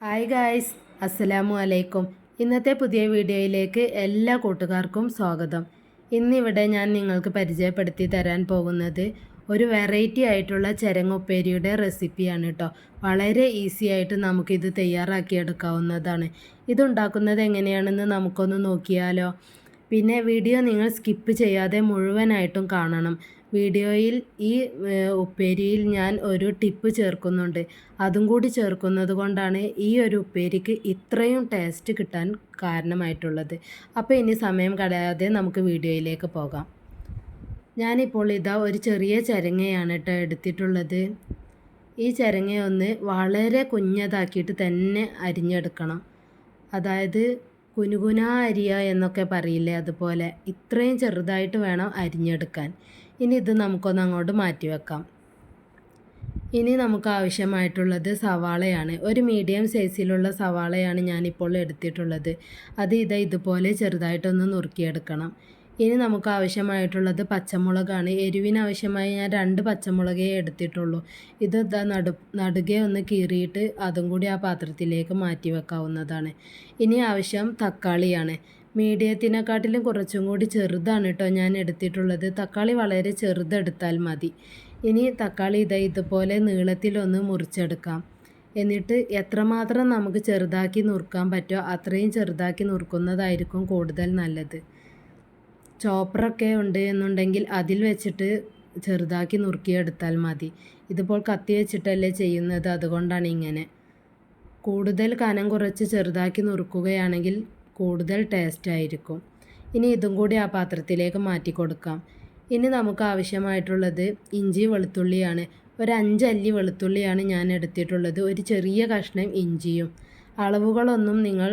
Hi guys അസ്സലാമു അലൈക്കും ഇന്നത്തെ പുതിയ വീഡിയോയിലേക്ക് എല്ലാ കൂട്ടുകാർക്കും സ്വാഗതം. ഇന്നിവിടെ ഞാൻ നിങ്ങൾക്ക് പരിചയപ്പെടുത്തി തരാൻ പോകുന്നത് ഒരു വെറൈറ്റി ആയിട്ടുള്ള ചരങ്ങുപ്പേരിയുടെ റെസിപ്പിയാണ് കേട്ടോ വളരെ ഈസി ആയിട്ട് നമുക്കിത് തയ്യാറാക്കിയെടുക്കാവുന്നതാണ്. ഇതുണ്ടാക്കുന്നത് എങ്ങനെയാണെന്ന് നമുക്കൊന്ന് നോക്കിയാലോ. പിന്നെ വീഡിയോ നിങ്ങൾ സ്കിപ്പ് ചെയ്യാതെ മുഴുവനായിട്ടും കാണണം. വീഡിയോയിൽ ഈ ഉപ്പേരിയിൽ ഞാൻ ഒരു ടിപ്പ് ചേർക്കുന്നുണ്ട്. അതും കൂടി ചേർക്കുന്നത് കൊണ്ടാണ് ഈ ഒരു ഉപ്പേരിക്ക് ഇത്രയും ടേസ്റ്റ് കിട്ടാൻ കാരണമായിട്ടുള്ളത്. അപ്പോൾ ഇനി സമയം കളയാതെ നമുക്ക് വീഡിയോയിലേക്ക് പോകാം. ഞാനിപ്പോൾ ഇതാ ഒരു ചെറിയ ചരങ്ങയാണ് കേട്ടോ എടുത്തിട്ടുള്ളത്. ഈ ചരങ്ങയൊന്ന് വളരെ കുഞ്ഞതാക്കിയിട്ട് തന്നെ അരിഞ്ഞെടുക്കണം. അതായത് കുനുകുന അരിയ എന്നൊക്കെ പറയില്ലേ അതുപോലെ. ഇത്രയും ചെറുതായിട്ട് വേണം അരിഞ്ഞെടുക്കാൻ. ഇനി ഇത് നമുക്കൊന്ന് അങ്ങോട്ട് മാറ്റി വെക്കാം. ഇനി നമുക്ക് ആവശ്യമായിട്ടുള്ളത് സവാളയാണ്. ഒരു മീഡിയം സൈസിലുള്ള സവാളയാണ് ഞാനിപ്പോൾ എടുത്തിട്ടുള്ളത്. അത് ഇതാ ഇതുപോലെ ചെറുതായിട്ടൊന്ന് നുറുക്കിയെടുക്കണം. ഇനി നമുക്ക് ആവശ്യമായിട്ടുള്ളത് പച്ചമുളകാണ്. എരിവിന് ആവശ്യമായി ഞാൻ രണ്ട് പച്ചമുളകേ എടുത്തിട്ടുള്ളൂ. ഇത് നടു നടുകെ ഒന്ന് കീറിയിട്ട് അതും കൂടി ആ പാത്രത്തിലേക്ക് മാറ്റി വെക്കാവുന്നതാണ്. ഇനി ആവശ്യം തക്കാളിയാണ്. മീഡിയത്തിനെക്കാട്ടിലും കുറച്ചും കൂടി ചെറുതാണ് കേട്ടോ ഞാൻ എടുത്തിട്ടുള്ളത്. തക്കാളി വളരെ ചെറുതെടുത്താൽ മതി. ഇനി തക്കാളി ഇതാ ഇതുപോലെ നീളത്തിലൊന്ന് മുറിച്ചെടുക്കാം. എന്നിട്ട് എത്രമാത്രം നമുക്ക് ചെറുതാക്കി നുറുക്കാൻ പറ്റുമോ അത്രയും ചെറുതാക്കി നുറുക്കുന്നതായിരിക്കും കൂടുതൽ നല്ലത്. ചോപ്പറൊക്കെ ഉണ്ട് എന്നുണ്ടെങ്കിൽ അതിൽ വെച്ചിട്ട് ചെറുതാക്കി നുറുക്കിയെടുത്താൽ മതി. ഇതിപ്പോൾ കത്തി വെച്ചിട്ടല്ലേ ചെയ്യുന്നത്. അതുകൊണ്ടാണ് ഇങ്ങനെ. കൂടുതൽ കനം കുറച്ച് ചെറുതാക്കി നുറുക്കുകയാണെങ്കിൽ കൂടുതൽ ടേസ്റ്റ് ആയിരിക്കും. ഇനി ഇതും കൂടി ആ പാത്രത്തിലേക്ക് മാറ്റി കൊടുക്കാം. ഇനി നമുക്ക് ആവശ്യമായിട്ടുള്ളത് ഇഞ്ചി വെളുത്തുള്ളിയാണ്. ഒരു അഞ്ചല്ലി വെളുത്തുള്ളിയാണ് ഞാൻ എടുത്തിട്ടുള്ളത്. ഒരു ചെറിയ കഷ്ണം ഇഞ്ചിയും. അളവുകളൊന്നും നിങ്ങൾ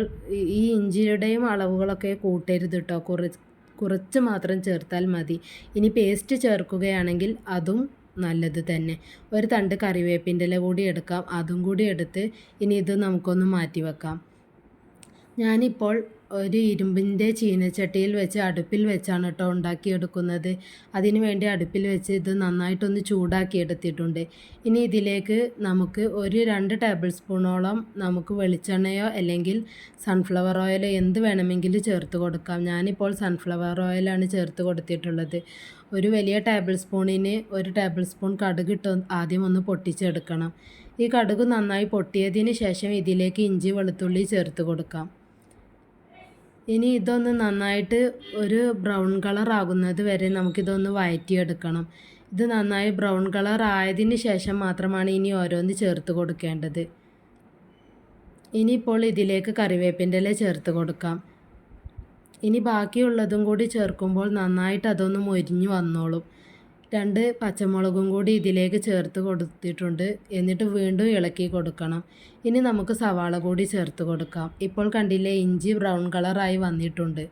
ഈ ഇഞ്ചിയുടെയും അളവുകളൊക്കെ കൂട്ടരുത് കേട്ടോ കുറച്ച് കുറച്ച് മാത്രം ചേർത്താൽ മതി. ഇനി പേസ്റ്റ് ചേർക്കുകയാണെങ്കിൽ അതും നല്ലത് തന്നെ. ഒരു തണ്ട് കറിവേപ്പിന്റെ ഇല കൂടി എടുക്കാം. അതും കൂടി എടുത്ത് ഇനി ഇത് നമുക്കൊന്ന് മാറ്റി വെക്കാം ഞാനിപ്പോൾ ഒരു ഇരുമ്പിന്റെ ചീനച്ചട്ടിയിൽ വെച്ച് അടുപ്പിൽ വെച്ചാണ് കേട്ടോ ഉണ്ടാക്കിയെടുക്കുന്നത്. അതിന് വേണ്ടി അടുപ്പിൽ വെച്ച് ഇത് നന്നായിട്ടൊന്ന് ചൂടാക്കി എടുത്തിട്ടുണ്ട് ഇനി ഇതിലേക്ക് നമുക്ക് ഒരു രണ്ട് ടേബിൾ സ്പൂണോളം നമുക്ക് വെളിച്ചെണ്ണയോ അല്ലെങ്കിൽ സൺഫ്ലവർ ഓയിലോ എന്ത് വേണമെങ്കിലും ചേർത്ത് കൊടുക്കാം. ഞാനിപ്പോൾ സൺഫ്ലവർ ഓയിലാണ് ചേർത്ത് കൊടുത്തിട്ടുള്ളത്. ഒരു വലിയ ടേബിൾ സ്പൂണിന് ഒരു ടേബിൾ സ്പൂൺ കടുക് ഇട്ട് ആദ്യം ഒന്ന് പൊട്ടിച്ചെടുക്കണം. ഈ കടുക് നന്നായി പൊട്ടിയതിന് ശേഷം ഇതിലേക്ക് ഇഞ്ചി വെളുത്തുള്ളി ചേർത്ത് കൊടുക്കാം. ഇനി ഇതൊന്ന് നന്നായിട്ട് ഒരു ബ്രൗൺ കളർ ആകുന്നത് വരെ നമുക്കിതൊന്ന് വഴറ്റിയെടുക്കണം ഇത് നന്നായി ബ്രൗൺ കളർ ആയതിന് ശേഷം മാത്രമാണ് ഇനി ഓരോന്ന് ചേർത്ത് കൊടുക്കേണ്ടത്. ഇനിയിപ്പോൾ ഇതിലേക്ക് കറിവേപ്പിന്റെ ഇല ചേർത്ത് കൊടുക്കാം. ഇനി ബാക്കിയുള്ളതും കൂടി ചേർക്കുമ്പോൾ നന്നായിട്ട് അതൊന്ന് മൊരിഞ്ഞു വന്നോളും. രണ്ട് പച്ചമുളകും കൂടി ഇതിലേക്ക് ചേർത്ത് കൊടുത്തിട്ടുണ്ട്. എന്നിട്ട് വീണ്ടും ഇളക്കി കൊടുക്കണം. ഇനി നമുക്ക് സവാള കൂടി ചേർത്ത് കൊടുക്കാം. ഇപ്പോൾ കണ്ടില്ലേ ഇഞ്ചി ബ്രൗൺ കളറായി വന്നിട്ടുണ്ട്.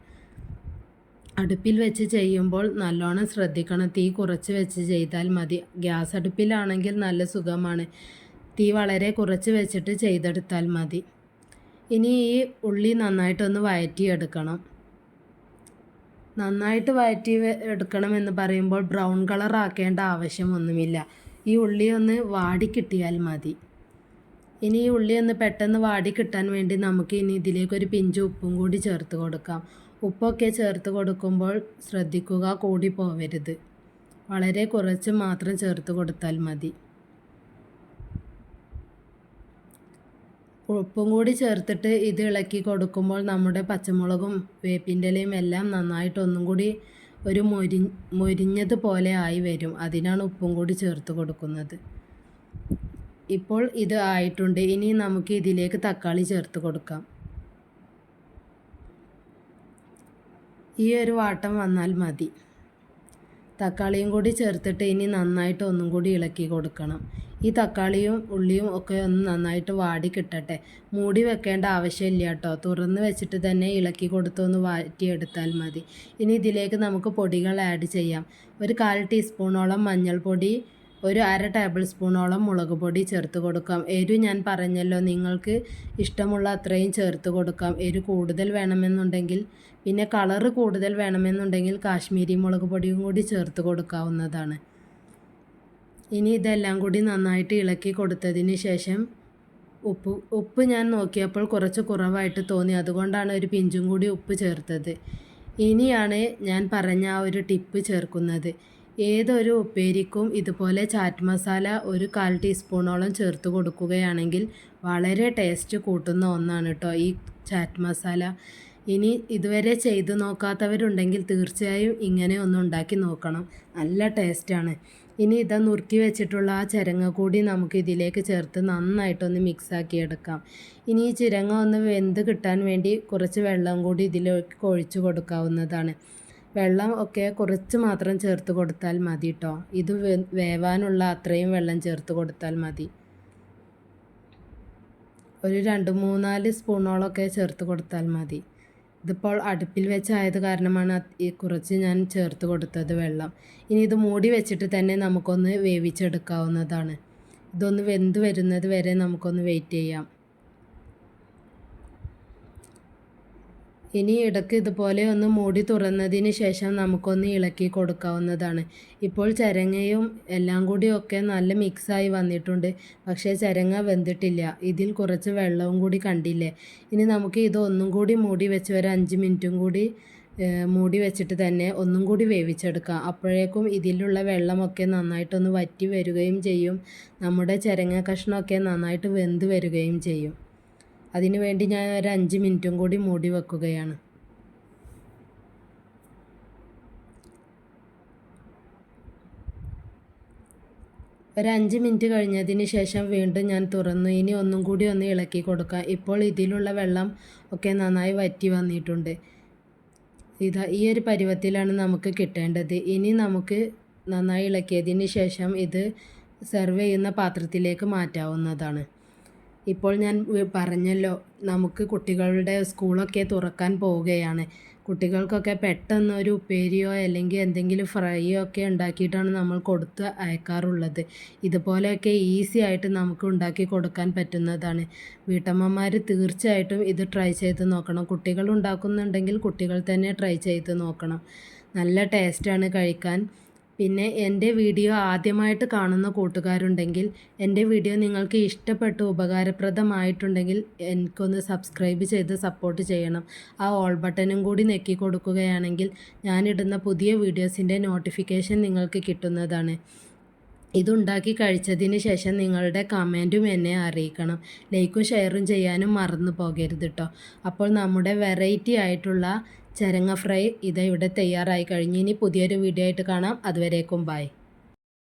അടുപ്പിൽ വെച്ച് ചെയ്യുമ്പോൾ നല്ലോണം ശ്രദ്ധിക്കണം. തീ കുറച്ച് വെച്ച് ചെയ്താൽ മതി. ഗ്യാസ് അടുപ്പിലാണെങ്കിൽ നല്ല സുഖമാണ്. തീ വളരെ കുറച്ച് വെച്ചിട്ട് ചെയ്തെടുത്താൽ മതി. ഇനി ഈ ഉള്ളി നന്നായിട്ടൊന്ന് വഴറ്റിയെടുക്കണം നന്നായിട്ട് വഴറ്റി എടുക്കണമെന്ന് പറയുമ്പോൾ ബ്രൗൺ കളർ ആക്കേണ്ട ആവശ്യമൊന്നുമില്ല. ഈ ഉള്ളി ഒന്ന് വാടി കിട്ടിയാൽ മതി. ഇനി ഈ ഉള്ളി ഒന്ന് പെട്ടെന്ന് വാടി കിട്ടാൻ വേണ്ടി നമുക്ക് ഇനി ഇതിലേക്ക് ഒരു പിഞ്ച് ഉപ്പും കൂടി ചേർത്ത് കൊടുക്കാം. ഉപ്പൊക്കെ ചേർത്ത് കൊടുക്കുമ്പോൾ ശ്രദ്ധിക്കുക കൂടി പോവരുത്. വളരെ കുറച്ച് മാത്രം ചേർത്ത് കൊടുത്താൽ മതി. ഉപ്പും കൂടി ചേർത്തിട്ട് ഇത് ഇളക്കി കൊടുക്കുമ്പോൾ നമ്മുടെ പച്ചമുളകും വേപ്പിന്റെ ഇലയും എല്ലാം നന്നായിട്ട് ഒന്നും കൂടി ഒരു മൊരി മൊരിഞ്ഞത് പോലെ ആയി വരും. അതിനാണ് ഉപ്പും കൂടി ചേർത്ത് കൊടുക്കുന്നത്. ഇപ്പോൾ ഇത് ആയിട്ടുണ്ട്. ഇനി നമുക്ക് ഇതിലേക്ക് തക്കാളി ചേർത്ത് കൊടുക്കാം. ഈ ഒരു വാട്ടം വന്നാൽ മതി. തക്കാളിയും കൂടി ചേർത്തിട്ട് ഇനി നന്നായിട്ട് ഒന്നും കൂടി ഇളക്കി കൊടുക്കണം. ഈ തക്കാളിയും ഉള്ളിയും ഒക്കെ ഒന്ന് നന്നായിട്ട് വാടി കിട്ടട്ടെ. മൂടി വെക്കേണ്ട ആവശ്യമില്ല കേട്ടോ. തുറന്ന് വെച്ചിട്ട് തന്നെ ഇളക്കി കൊടുത്തൊന്ന് വാറ്റിയെടുത്താൽ മതി. ഇനി ഇതിലേക്ക് നമുക്ക് പൊടികൾ ആഡ് ചെയ്യാം. ഒരു കാൽ ടീസ്പൂണോളം മഞ്ഞൾപ്പൊടി ഒരു അര ടേബിൾ സ്പൂണോളം മുളക് പൊടി ചേർത്ത് കൊടുക്കാം. എരു ഞാൻ പറഞ്ഞല്ലോ നിങ്ങൾക്ക് ഇഷ്ടമുള്ള അത്രയും ചേർത്ത് കൊടുക്കാം. എരു കൂടുതൽ വേണമെന്നുണ്ടെങ്കിൽ പിന്നെ കളറ് കൂടുതൽ വേണമെന്നുണ്ടെങ്കിൽ കാശ്മീരി മുളക് പൊടിയും കൂടി ചേർത്ത് കൊടുക്കാവുന്നതാണ്. ഇനി ഇതെല്ലാം കൂടി നന്നായിട്ട് ഇളക്കി കൊടുത്തതിന് ശേഷം ഉപ്പ് ഉപ്പ് ഞാൻ നോക്കിയപ്പോൾ കുറച്ച് കുറവായിട്ട് തോന്നി. അതുകൊണ്ടാണ് ഒരു പിഞ്ചും കൂടി ഉപ്പ് ചേർത്തത്. ഇനിയാണ് ഞാൻ പറഞ്ഞ ആ ഒരു ടിപ്പ് ചേർക്കുന്നത്. ഏതൊരു ഉപ്പേരിക്കും ഇതുപോലെ ചാറ്റ് മസാല ഒരു കാൽ ടീസ്പൂണോളം ചേർത്ത് കൊടുക്കുകയാണെങ്കിൽ വളരെ ടേസ്റ്റ് കൂട്ടുന്ന ഒന്നാണ് കേട്ടോ ഈ ചാറ്റ് മസാല. ഇനി ഇതുവരെ ചെയ്ത് നോക്കാത്തവരുണ്ടെങ്കിൽ തീർച്ചയായും ഇങ്ങനെ ഒന്ന് ഉണ്ടാക്കി നോക്കണം. നല്ല ടേസ്റ്റാണ് ഇനി ഇതാ നുറുക്കി വെച്ചിട്ടുള്ള ആ ചിരങ്ങ കൂടി നമുക്ക് ഇതിലേക്ക് ചേർത്ത് നന്നായിട്ടൊന്ന് മിക്സാക്കി എടുക്കാം. ഇനി ഈ ചിരങ്ങ ഒന്ന് വെന്ത് കിട്ടാൻ വേണ്ടി കുറച്ച് വെള്ളം കൂടി ഇതിലേക്ക് ഒഴിച്ച് കൊടുക്കാവുന്നതാണ്. വെള്ളം ഒക്കെ കുറച്ച് മാത്രം ചേർത്ത് കൊടുത്താൽ മതി കേട്ടോ ഇത് വേവാനുള്ള അത്രയും വെള്ളം ചേർത്ത് കൊടുത്താൽ മതി. ഒരു രണ്ട് മൂന്നാൽ സ്പൂണോളൊക്കെ ചേർത്ത് കൊടുത്താൽ മതി. ഇതിപ്പോൾ അടുപ്പിൽ വെച്ചായത് കാരണമാണ് ഈ കുറച്ച് ഞാൻ ചേർത്ത് കൊടുത്തത് വെള്ളം. ഇനി ഇത് മൂടി വെച്ചിട്ട് തന്നെ നമുക്കൊന്ന് വേവിച്ചെടുക്കാവുന്നതാണ്. ഇതൊന്ന് വെന്ത് വരുന്നത് വരെ നമുക്കൊന്ന് വെയിറ്റ് ചെയ്യാം. ഇനി ഇടയ്ക്ക് ഇതുപോലെ ഒന്ന് മൂടി തുറന്നതിന് ശേഷം നമുക്കൊന്ന് ഇളക്കി കൊടുക്കാവുന്നതാണ്. ഇപ്പോൾ ചരങ്ങയും എല്ലാം കൂടി ഒക്കെ നല്ല മിക്സായി വന്നിട്ടുണ്ട്. പക്ഷേ ചരങ്ങ വെന്തിട്ടില്ല. ഇതിൽ കുറച്ച് വെള്ളവും കൂടി കണ്ടില്ലേ? ഇനി നമുക്ക് ഇത് ഒന്നും കൂടി മൂടി വെച്ച് ഒരു അഞ്ച് മിനിറ്റും കൂടി മൂടി വെച്ചിട്ട് തന്നെ ഒന്നും കൂടി വേവിച്ചെടുക്കാം. അപ്പോഴേക്കും ഇതിലുള്ള വെള്ളമൊക്കെ നന്നായിട്ടൊന്ന് വറ്റി വരികയും ചെയ്യും. നമ്മുടെ ചരങ്ങ കഷ്ണമൊക്കെ നന്നായിട്ട് വെന്ത് വരികയും ചെയ്യും. അതിന് വേണ്ടി ഞാൻ ഒരു അഞ്ച് മിനിറ്റും കൂടി മൂടി വെക്കുകയാണ്. ഒരു അഞ്ച് മിനിറ്റ് കഴിഞ്ഞതിന് ശേഷം വീണ്ടും ഞാൻ തുറന്നു. ഇനി ഒന്നും കൂടി ഒന്ന് ഇളക്കി കൊടുക്കാം. ഇപ്പോൾ ഇതിലുള്ള വെള്ളം ഒക്കെ നന്നായി വറ്റി വന്നിട്ടുണ്ട്. ഇതാ ഈ ഒരു പരുവത്തിലാണ് നമുക്ക് കിട്ടേണ്ടത്. ഇനി നമുക്ക് നന്നായി ഇളക്കിയതിന് ശേഷം ഇത് സെർവ് ചെയ്യുന്ന പാത്രത്തിലേക്ക് മാറ്റാവുന്നതാണ്. ഇപ്പോൾ ഞാൻ പറഞ്ഞല്ലോ നമുക്ക് കുട്ടികളുടെ സ്കൂളൊക്കെ തുറക്കാൻ പോവുകയാണ്. കുട്ടികൾക്കൊക്കെ പെട്ടെന്ന് ഒരു ഉപ്പേരിയോ അല്ലെങ്കിൽ എന്തെങ്കിലും ഫ്രൈയോ ഒക്കെ ഉണ്ടാക്കിയിട്ടാണ് നമ്മൾ കൊടുത്ത് അയക്കാറുള്ളത്. ഇതുപോലെയൊക്കെ ഈസി ആയിട്ട് നമുക്ക് ഉണ്ടാക്കി കൊടുക്കാൻ പറ്റുന്നതാണ്. വീട്ടമ്മമാർ തീർച്ചയായിട്ടും ഇത് ട്രൈ ചെയ്ത് നോക്കണം. കുട്ടികൾ ഉണ്ടാക്കുന്നുണ്ടെങ്കിൽ കുട്ടികൾ തന്നെ ട്രൈ ചെയ്ത് നോക്കണം. നല്ല ടേസ്റ്റാണ് കഴിക്കാൻ. പിന്നെ എന്റെ വീഡിയോ ആദ്യമായിട്ട് കാണുന്ന കൂട്ടുകാരുണ്ടെങ്കിൽ എന്റെ വീഡിയോ നിങ്ങൾക്ക് ഇഷ്ടപ്പെട്ട് ഉപകാരപ്രദമായിട്ടുണ്ടെങ്കിൽ എനിക്കൊന്ന് സബ്സ്ക്രൈബ് ചെയ്ത് സപ്പോർട്ട് ചെയ്യണം. ആ ഓൾ ബട്ടനും കൂടി നെക്കി കൊടുക്കുകയാണെങ്കിൽ ഞാനിടുന്ന പുതിയ വീഡിയോസിന്റെ നോട്ടിഫിക്കേഷൻ നിങ്ങൾക്ക് കിട്ടുന്നതാണ്. ഇതുണ്ടാക്കി കഴിച്ചതിന് ശേഷം നിങ്ങളുടെ കമന്റും എന്നെ അറിയിക്കണം. ലൈക്കും ഷെയറും ചെയ്യാനും മറന്നു പോകരുത് കേട്ടോ അപ്പോൾ നമ്മുടെ വെറൈറ്റി ആയിട്ടുള്ള ചരങ്ങ ഫ്രൈ ഇതാ ഇവിടെ തയ്യാറായി കഴിഞ്ഞ് ഇനി പുതിയൊരു വീഡിയോ ആയിട്ട് കാണാം. അതുവരേക്കും ബൈ